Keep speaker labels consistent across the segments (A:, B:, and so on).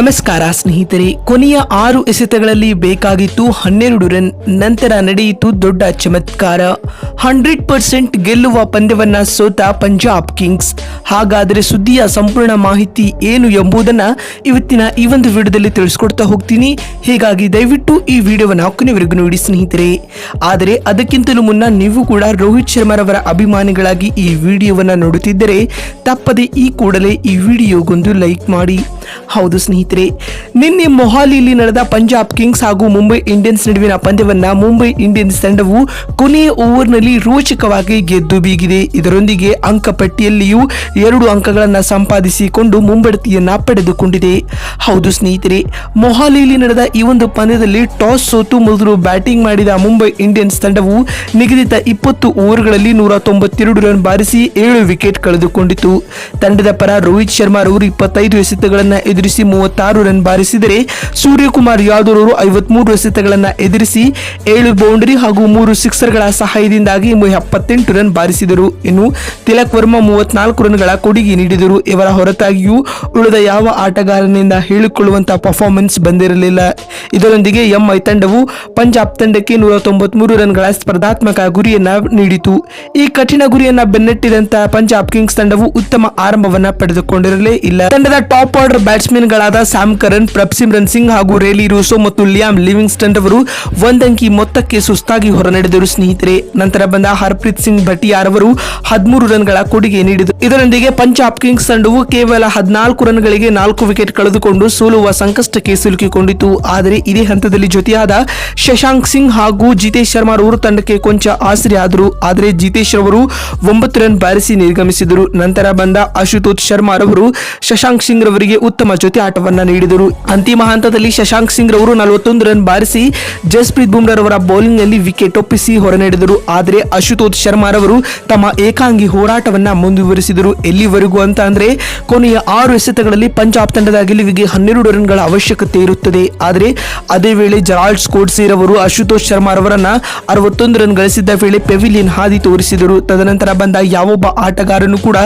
A: ನಮಸ್ಕಾರ ಸ್ನೇಹಿತರೆ, ಕೊನೆಯ ಆರು ಎಸೆತಗಳಲ್ಲಿ ಬೇಕಾಗಿತ್ತು ಹನ್ನೆರಡು ರನ್, ನಂತರ ನಡೆಯಿತು ದೊಡ್ಡ ಚಮತ್ಕಾರ. ಹಂಡ್ರೆಡ್ ಪರ್ಸೆಂಟ್ ಗೆಲ್ಲುವ ಪಂದ್ಯವನ್ನ ಸೋತ ಪಂಜಾಬ್ ಕಿಂಗ್ಸ್. ಹಾಗಾದರೆ ಸುದ್ದಿಯ ಸಂಪೂರ್ಣ ಮಾಹಿತಿ ಏನು ಎಂಬುದನ್ನು ಇವತ್ತಿನ ಈ ಒಂದು ವಿಡಿಯೋದಲ್ಲಿ ತಿಳಿಸ್ಕೊಡ್ತಾ ಹೋಗ್ತೀನಿ. ಹೀಗಾಗಿ ದಯವಿಟ್ಟು ಈ ವಿಡಿಯೋವನ್ನು ಕೊನೆವರೆಗೂ ನೋಡಿ ಸ್ನೇಹಿತರೆ. ಆದರೆ ಅದಕ್ಕಿಂತಲೂ ಮುನ್ನ ನೀವು ಕೂಡ ರೋಹಿತ್ ಶರ್ಮಾರವರ ಅಭಿಮಾನಿಗಳಾಗಿ ಈ ವಿಡಿಯೋವನ್ನು ನೋಡುತ್ತಿದ್ದರೆ, ತಪ್ಪದೆ ಈ ಕೂಡಲೇ ಈ ವಿಡಿಯೋಗೊಂದು ಲೈಕ್ ಮಾಡಿ. ಹೌದು ಸ್ನೇಹಿತರೆ ನಿನ್ನೆ ಮೊಹಾಲಿಯಲ್ಲಿ ನಡೆದ ಪಂಜಾಬ್ ಕಿಂಗ್ಸ್ ಹಾಗೂ ಮುಂಬೈ ಇಂಡಿಯನ್ಸ್ ನಡುವಿನ ಪಂದ್ಯವನ್ನ ಮುಂಬೈ ಇಂಡಿಯನ್ಸ್ ತಂಡವು ಕೊನೆಯ ಓವರ್ನಲ್ಲಿ ರೋಚಕವಾಗಿ ಗೆದ್ದು ಬೀಗಿದೆ. ಇದರೊಂದಿಗೆ ಅಂಕಪಟ್ಟಿಯಲ್ಲಿಯೂ ಎರಡು ಅಂಕಗಳನ್ನು ಸಂಪಾದಿಸಿಕೊಂಡು ಮುಂಬಡ್ತಿಯನ್ನ ಪಡೆದುಕೊಂಡಿದೆ. ಹೌದು ಸ್ನೇಹಿತರೆ, ಮೊಹಾಲಿಯಲ್ಲಿ ನಡೆದ ಈ ಒಂದು ಪಂದ್ಯದಲ್ಲಿ ಟಾಸ್ ಸೋತು ಮೊದಲು ಬ್ಯಾಟಿಂಗ್ ಮಾಡಿದ ಮುಂಬೈ ಇಂಡಿಯನ್ಸ್ ತಂಡವು ನಿಗದಿತ ಇಪ್ಪತ್ತು ಓವರ್ಗಳಲ್ಲಿ ನೂರ ತೊಂಬತ್ತೆರಡು ರನ್ ಬಾರಿಸಿ ಏಳು ವಿಕೆಟ್ ಕಳೆದುಕೊಂಡಿತು ತಂಡದ ಪರ ರೋಹಿತ್ ಶರ್ಮಾ ಅವರು ಇಪ್ಪತ್ತೈದು ಎಸೆತಗಳನ್ನು ಎದುರಿಸಿ ಮೂವತ್ತಾರು ರನ್ ಬಾರಿಸಿದರೆ ಸೂರ್ಯಕುಮಾರ್ ಯಾದವ್ ಅವರು ಐವತ್ಮೂರು ಎಸೆತಗಳನ್ನು ಎದುರಿಸಿ ಏಳು ಬೌಂಡರಿ ಹಾಗೂ ಮೂರು ಸಿಕ್ಸರ್ಗಳ ಸಹಾಯದಿಂದಾಗಿ ಎಪ್ಪತ್ತೆಂಟು ರನ್ ಬಾರಿಸಿದರು. ಇನ್ನು ತಿಲಕ್ ವರ್ಮಾ ಮೂವತ್ನಾಲ್ಕು ರನ್ಗಳ ಕೊಡುಗೆ ನೀಡಿದರು. ಇವರ ಹೊರತಾಗಿಯೂ ಉಳಿದ ಯಾವ ಆಟಗಾರನಿಂದ ಹೇಳಿಕೊಳ್ಳುವಂತಹ ಪರ್ಫಾರ್ಮೆನ್ಸ್ ಬಂದಿರಲಿಲ್ಲ. ಇದರೊಂದಿಗೆ ಎಂಐ ತಂಡವು ಪಂಜಾಬ್ ತಂಡಕ್ಕೆ ನೂರ ತೊಂಬತ್ಮೂರು ರನ್ಗಳ ಸ್ಪರ್ಧಾತ್ಮಕ ಗುರಿಯನ್ನ ನೀಡಿತು. ಈ ಕಠಿಣ ಗುರಿಯನ್ನ ಬೆನ್ನಟ್ಟಿದಂತಹ ಪಂಜಾಬ್ ಕಿಂಗ್ಸ್ ತಂಡವು ಉತ್ತಮ ಆರಂಭವನ್ನ ಪಡೆದುಕೊಂಡಿರಲೇ ಇಲ್ಲ. ತಂಡದ ಟಾಪ್ ಆರ್ಡರ್ ಬ್ಯಾಟ್ಸ್ಮನ್ಗಳಾದ ಸ್ಯಾಮ್ ಕರನ್ ಪ್ರಭ್ಸಿಮ್ರನ್ ಸಿಂಗ್ ಹಾಗೂ ರೇಲಿ ರೂಸೋ ಮತ್ತು ಲಿಯಾಮ್ ಲಿವಿಂಗ್ಸ್ಟನ್ ಅವರು ಒಂದಂಕಿ ಮೊತ್ತಕ್ಕೆ ಸುಸ್ತಾಗಿ ಹೊರನಡೆದರು. ಸ್ನೇಹಿತರೆ, ನಂತರ ಬಂದ ಹರ್ಪ್ರೀತ್ ಸಿಂಗ್ ಭಟಿಯಾರ್ ಅವರು ಹದಿಮೂರು ರನ್ಗಳ ಕೊಡುಗೆ ನೀಡಿದರು. ಇದರೊಂದಿಗೆ ಪಂಜಾಬ್ ಕಿಂಗ್ಸ್ ತಂಡವು ಕೇವಲ ಹದಿನಾಲ್ಕು ರನ್ಗಳಿಗೆ ನಾಲ್ಕು ವಿಕೆಟ್ ಕಳೆದುಕೊಂಡು ಸೋಲುವ ಸಂಕಷ್ಟಕ್ಕೆ ಸಿಲುಕಿಕೊಂಡಿತು. ಆದರೆ ಇದೇ ಹಂತದಲ್ಲಿ ಜೊತೆಯಾದ ಶಶಾಂಕ್ ಸಿಂಗ್ ಹಾಗೂ ಜಿತೇಶ್ ಶರ್ಮಾ ಅವರು ತಂಡಕ್ಕೆ ಕೊಂಚ ಆಸರೆ ಆದರು. ಆದರೆ ಜಿತೇಶ್ ಅವರು ಒಂಬತ್ತು ರನ್ ಬಾರಿಸಿ ನಿರ್ಗಮಿಸಿದರು. ನಂತರ ಬಂದ ಅಶುತೋತ್ ಶರ್ಮಾ ರವರು ಶಶಾಂಕ್ ಸಿಂಗ್ ರವರಿಗೆ ಉತ್ತಮ ಜೊತೆ ಆಟವನ್ನು ನೀಡಿದರು. ಅಂತಿಮ ಹಂತದಲ್ಲಿ ಶಶಾಂಕ್ ಸಿಂಗ್ ರವರು ನಲವತ್ತೊಂದು ರನ್ ಬಾರಿಸಿ ಜಸ್ಪ್ರೀತ್ ಬುಮ್ರಾ ರವರ ಬೌಲಿಂಗ್ನಲ್ಲಿ ವಿಕೆಟ್ ಒಪ್ಪಿಸಿ ಹೊರನಡೆದರು ಆದರೆ ಅಶುತೋಷ್ ಶರ್ಮಾ ರವರು ತಮ್ಮ ಏಕಾಂಗಿ ಹೋರಾಟವನ್ನ ಮುಂದುವರಿಸಿದರು. ಎಲ್ಲಿವರೆಗೂ ಅಂತ ಅಂದ್ರೆ ಕೊನೆಯ ಆರು ಎಸೆತಗಳಲ್ಲಿ ಪಂಜಾಬ್ ತಂಡದ ಗೆಲುವಿಗೆ ಹನ್ನೆರಡು ರನ್ಗಳ ಅವಶ್ಯಕತೆ ಇರುತ್ತದೆ. ಆದರೆ ಅದೇ ವೇಳೆ ಜರಾಲ್ಡ್ ಸ್ಕೋಡ್ಸಿ ರವರು ಅಶುತೋಷ್ ಶರ್ಮಾ ರವರನ್ನ ಅರವತ್ತೊಂದು ರನ್ ಗಳಿಸಿದ್ದ ವೇಳೆ ಪೆವಿಲಿಯನ್ ಹಾದಿ ತೋರಿಸಿದರು. ತದನಂತರ ಬಂದ ಯಾವೊಬ್ಬ ಆಟಗಾರನು ಕೂಡ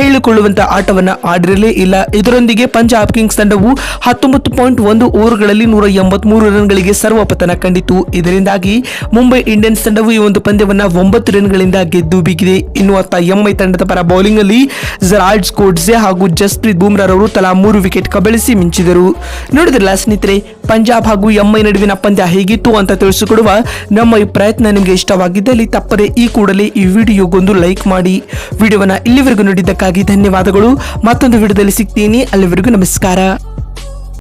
A: ಹೇಳಿಕೊಳ್ಳುವಂಥ ಆಟವನ್ನ ಆಡಿರಲೇ ಇಲ್ಲ. ಇದರೊಂದಿಗೆ ಪಂಜಾಬ್ ಕಿಂಗ್ಸ್ ತಂಡವು ಹತ್ತೊಂಬತ್ತು ಪಾಯಿಂಟ್ ಒಂದು ಓವರ್ಗಳಲ್ಲಿ ನೂರ ಎಂಬತ್ಮೂರು ರನ್ಗಳಿಗೆ ಸರ್ವಪತನ ಕಂಡಿತು ಇದರಿಂದಾಗಿ ಮುಂಬೈ ಇಂಡಿಯನ್ಸ್ ತಂಡವು ಈ ಒಂದು ಪಂದ್ಯವನ್ನು ಒಂಬತ್ತು ರನ್ಗಳಿಂದ ಗೆದ್ದು ಬೀಗಿದೆ. ಇನ್ನು ಅತ್ತ ಎಂಐ ತಂಡದ ಪರ ಬೌಲಿಂಗ್ ಅಲ್ಲಿ ಜರಾಲ್ಡ್ ಸ್ಕೋಡ್ಸೆ ಹಾಗೂ ಜಸ್ಪ್ರೀತ್ ಬುಮ್ರಾ ಅವರು ತಲಾ ಮೂರು ವಿಕೆಟ್ ಕಬಳಿಸಿ ಮಿಂಚಿದರು. ನೋಡಿದ್ರಲ್ಲ ಸ್ನೇಹಿತರೆ, ಪಂಜಾಬ್ ಹಾಗೂ ಎಂಐ ನಡುವಿನ ಪಂದ್ಯ ಹೇಗಿತ್ತು ಅಂತ ತಿಳಿಸಿಕೊಡುವ ನಮ್ಮ ಈ ಪ್ರಯತ್ನ ನಿಮಗೆ ಇಷ್ಟವಾಗಿದ್ದಲ್ಲಿ ತಪ್ಪದೆ ಈ ಕೂಡಲೇ ಈ ವಿಡಿಯೋಗೊಂದು ಲೈಕ್ ಮಾಡಿ. ವಿಡಿಯೋವನ್ನು ಇಲ್ಲಿವರೆಗೂ ನೋಡಿದ್ದಕ್ಕಾಗಿ ಧನ್ಯವಾದಗಳು. ಮತ್ತೊಂದು ವಿಡಿಯೋದಲ್ಲಿ ಸಿಗ್ತೀನಿ. ಅಲ್ಲಿವರೆಗೂ ನಮಸ್ಕಾರ.